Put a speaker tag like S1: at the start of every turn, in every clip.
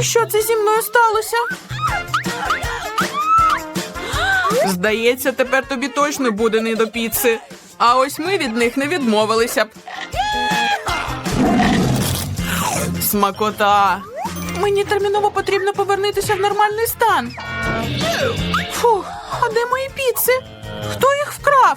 S1: Що це зі мною сталося? Здається, тепер тобі точно буде не до піци. А ось ми від них не відмовилися б. Смакота. Мені терміново потрібно повернутися в нормальний стан. Фух, а де мої піци? Хто їх вкрав?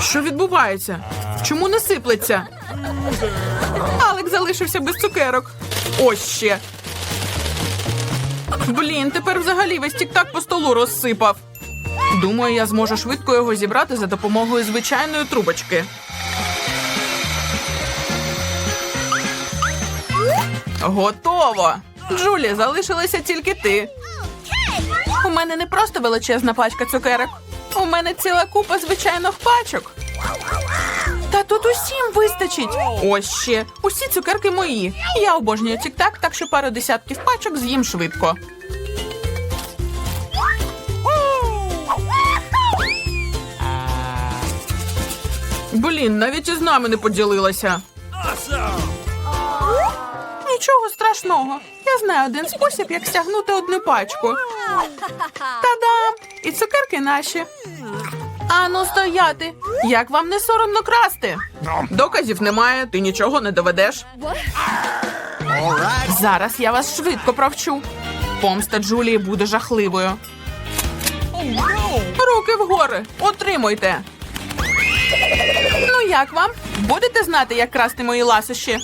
S1: Що відбувається? Чому не сиплеться? Алекс залишився без цукерок. Ось ще. Блін, тепер взагалі весь тік-так по столу розсипав. Думаю, я зможу швидко його зібрати за допомогою звичайної трубочки. Готово! Джулі, залишилася тільки ти. У мене не просто величезна пачка цукерок. У мене ціла купа звичайних пачок. Та тут усім вистачить. Ось ще. Усі цукерки мої. Я обожнюю тік-так, так що пару десятків пачок з'їм швидко. Блін, навіть із нами не поділилася. Нічого страшного. Я знаю один спосіб, як стягнути одну пачку. Та-дам! І цукерки наші. Ану, стояти. Як вам не соромно красти? Доказів немає, ти нічого не доведеш. Зараз я вас швидко провчу. Помста Джулії буде жахливою. Руки вгори, отримуйте. Ну як вам? Будете знати, як красти мої ласощі?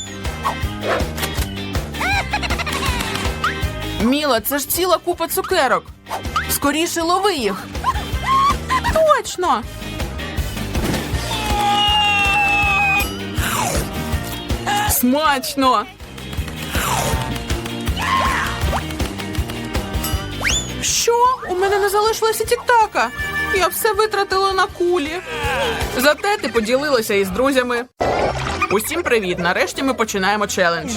S1: Міла, це ж ціла купа цукерок. Скоріше лови їх. Точно. Смачно. Що? У мене не залишилося тіктака. Я все витратила на кулі. Зате ти поділилася із друзями. Усім привіт! Нарешті ми починаємо челендж.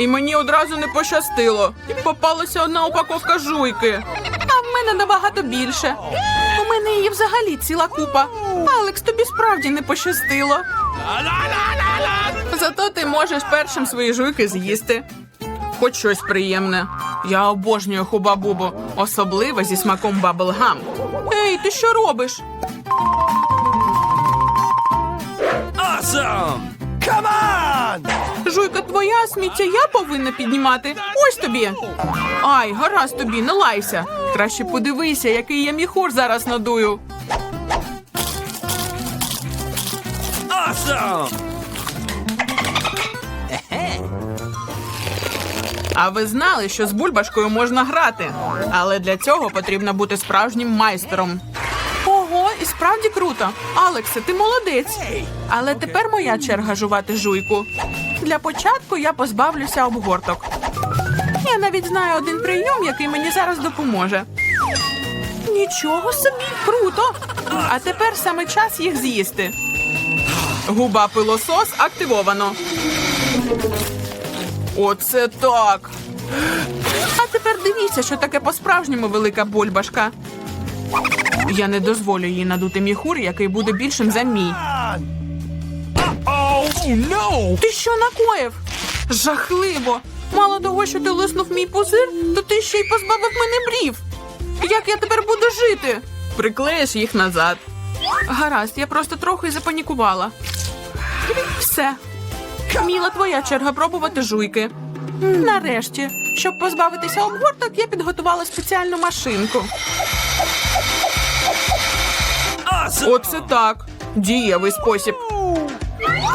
S1: І мені одразу не пощастило. Попалася одна упаковка жуйки. А в мене набагато більше. У мене її взагалі ціла купа. Алекс, тобі справді не пощастило. Зато ти можеш першим свої жуйки з'їсти. Хоч щось приємне. Я обожнюю хуба-бубу, особливо зі смаком баблгам. Ей, ти що робиш?
S2: Awesome! Come on!
S1: Жуйка твоя, сміття я повинна піднімати. Ось тобі. Ай, гаразд тобі, не лайся. Краще подивися, який я міхур зараз надую.
S2: Awesome!
S1: А ви знали, що з бульбашкою можна грати, але для цього потрібно бути справжнім майстером. Ого, і справді круто. Алексе, ти молодець. Але тепер моя черга жувати жуйку. Для початку я позбавлюся обгорток. Я навіть знаю один прийом, який мені зараз допоможе. Нічого собі, круто. А тепер саме час їх з'їсти. Губа пилосос активовано. Оце так. А тепер дивіться, що таке по-справжньому велика бульбашка. Я не дозволю їй надути міхур, який буде більшим за мій.
S2: No!
S1: Ти що накоїв? Жахливо. Мало того, що ти лиснув мій пузир, то ти ще й позбавив мене брів. Як я тепер буду жити? Приклеїш їх назад. Гаразд, я просто трохи запанікувала. Все. Міла, твоя черга пробувати жуйки. Нарешті, щоб позбавитися обгорток, я підготувала спеціальну машинку. Оце так. Дієвий спосіб.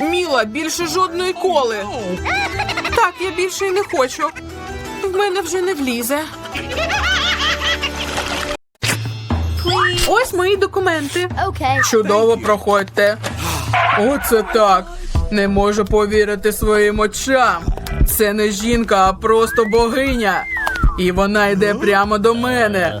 S1: Міла, більше жодної коли. Так, я більше й не хочу. В мене вже не влізе. Ось мої документи.
S3: Okay.
S1: Чудово проходьте. Оце так. Не можу повірити своїм очам. Це не жінка, а просто богиня. І вона йде прямо до мене.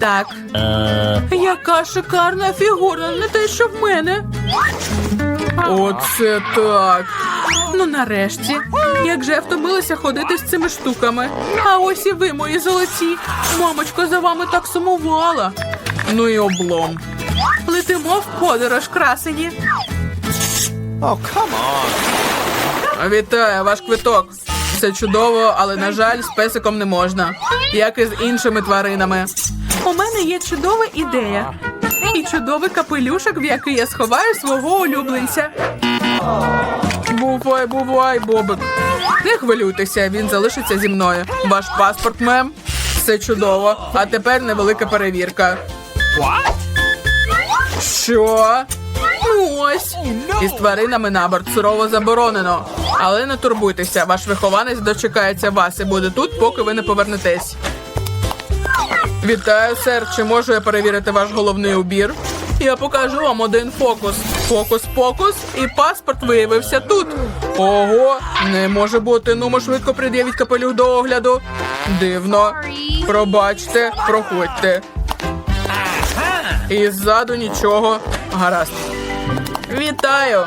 S1: літак. Яка шикарна фігура, не те, що в мене. Оце так. Ну нарешті. Як же я втомилася ходити з цими штуками. А ось і ви, мої золоті. Мамочко за вами так сумувала. Ну і облом. Летимо в подорож, красені.
S2: Oh, come on.
S1: Вітаю, ваш квиток. Все чудово, але на жаль, з песиком не можна, як і з іншими тваринами. У мене є чудова ідея. І чудовий капелюшок, в який я сховаю свого улюбленця. Бувай, бувай, Бобик. Не хвилюйтеся, він залишиться зі мною. Ваш паспорт, мем. Все чудово. А тепер невелика перевірка. Що? Ну ось. Із тваринами на борт сурово заборонено. Але не турбуйтеся, ваш вихованець дочекається вас і буде тут, поки ви не повернетесь. Вітаю, сер. Чи можу я перевірити ваш головний убір? Я покажу вам один фокус. Фокус-покус, і паспорт виявився тут. Ого, не може бути. Ну, швидко пред'явіть капелюх до огляду. Дивно. Пробачте, проходьте. І ззаду нічого. Гаразд. Вітаю!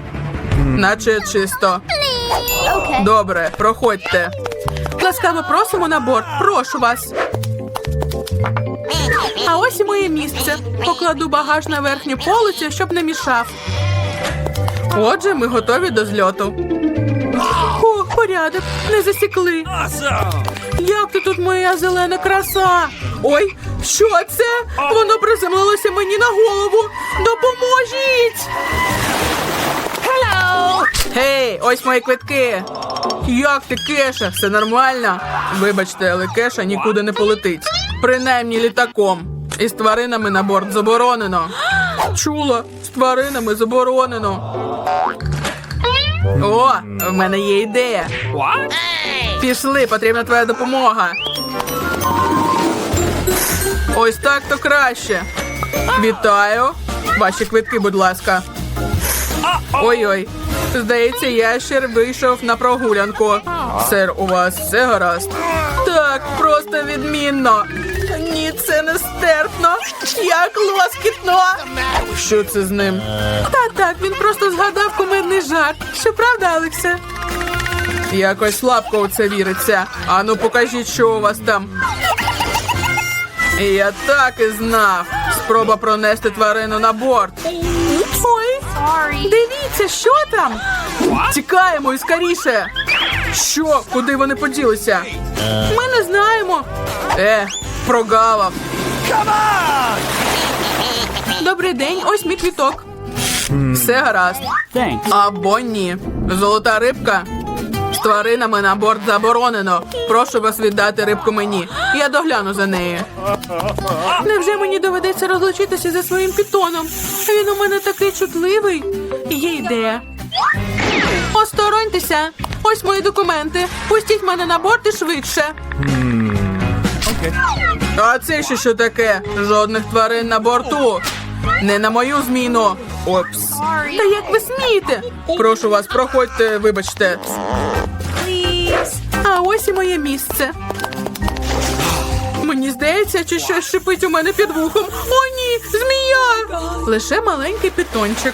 S1: Наче чисто. Добре, проходьте. Ласкаво просимо на борт. Прошу вас. А ось і моє місце. Покладу багаж на верхню полицю, щоб не мішав. Отже, ми готові до зльоту. О, порядок, не засікли. Як ти тут моя зелена краса? Ой, що це? Воно приземлилося мені на голову. Допоможіть! Гей, ось мої квитки. Як ти, Кеша? Все нормально? Вибачте, але Кеша нікуди не полетить. Принаймні літаком. Із тваринами на борт заборонено. Чула, з тваринами заборонено. О, в мене є ідея.
S2: What?
S1: Пішли, потрібна твоя допомога. Ось так то краще. Вітаю. Ваші квитки, будь ласка. Ой-ой. Здається, ящер вийшов на прогулянку. Сер, у вас все гаразд? Так, просто відмінно. Ні, це не стерпно. Як лоскітно. Що це з ним? Та так, він просто згадав кумедний жарт. Що правда, Алексе? Якось слабко у це віриться. Ану, покажіть, що у вас там. Я так і знав. Спроба пронести тварину на борт. Дивіться, що там? Тікаємо і скоріше. Що? Куди вони поділися? Ми не знаємо. Е, прогавав. Добрий день, ось мій квіток. Все гаразд. Або ні. Золота рибка. Тваринами на борт заборонено. Прошу вас віддати рибку мені. Я догляну за нею. Невже мені доведеться розлучитися зі своїм пітоном? Він у мене такий чутливий. Є ідея. Остороньтеся. Ось мої документи. Пустіть мене на борт і швидше. А це ще що таке? Жодних тварин на борту. Не на мою зміну. Опс. Та як ви смієте? Прошу вас, проходьте, вибачте. А ось і моє місце. Мені здається, чи щось шипить у мене під вухом. О, ні, змія! Лише маленький питончик.